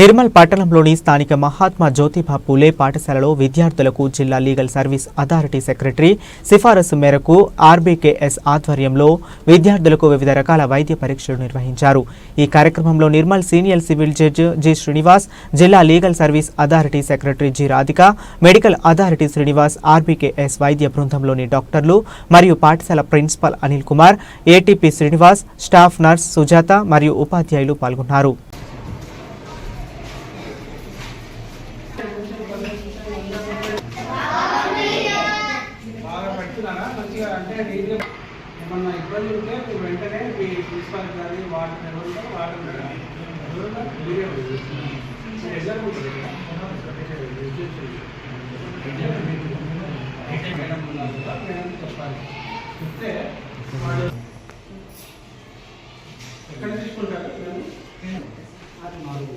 నిర్మల్ పట్టణంలోని స్థానిక మహాత్మా జ్యోతిబా పూలే పాఠశాలలో విద్యార్థులకు జిల్లా లీగల్ సర్వీస్ అథారిటీ సెక్రటరీ సిఫారసు మేరకు ఆర్బీకేఎస్ ఆధ్వర్యంలో విద్యార్థులకు వివిధ రకాల వైద్య పరీక్షలు నిర్వహించారు. ఈ కార్యక్రమంలో Nirmal senior civil judge G Srinivas జిల్లా legal service authority secretary G Radhika medical authority Srinivas RBKS వైద్య బృందంలోని డాక్టర్లు మరియు పాఠశాల principal Anil Kumar ATP Srinivas staff nurse Sujatha మరియు ఉపాధ్యాయులు పాల్గొన్నారు. బాగా పెడుతున్నారా మంచిగా అంటే డైలీ ఏమన్నా ఇబ్బంది ఉంటే మీరు వెంటనే మీ ప్రిన్సిపాల్ గారి వాటర్ ఎవరు ఉంటారో వాటర్ ఎగ్జామ్ ఉంటుంది మేడం ఉన్నారు కదా, మేడం చెప్పాలి చెప్తే వాడు ఎక్కడ తీసుకుంటారు మేడం? అది నాలుగు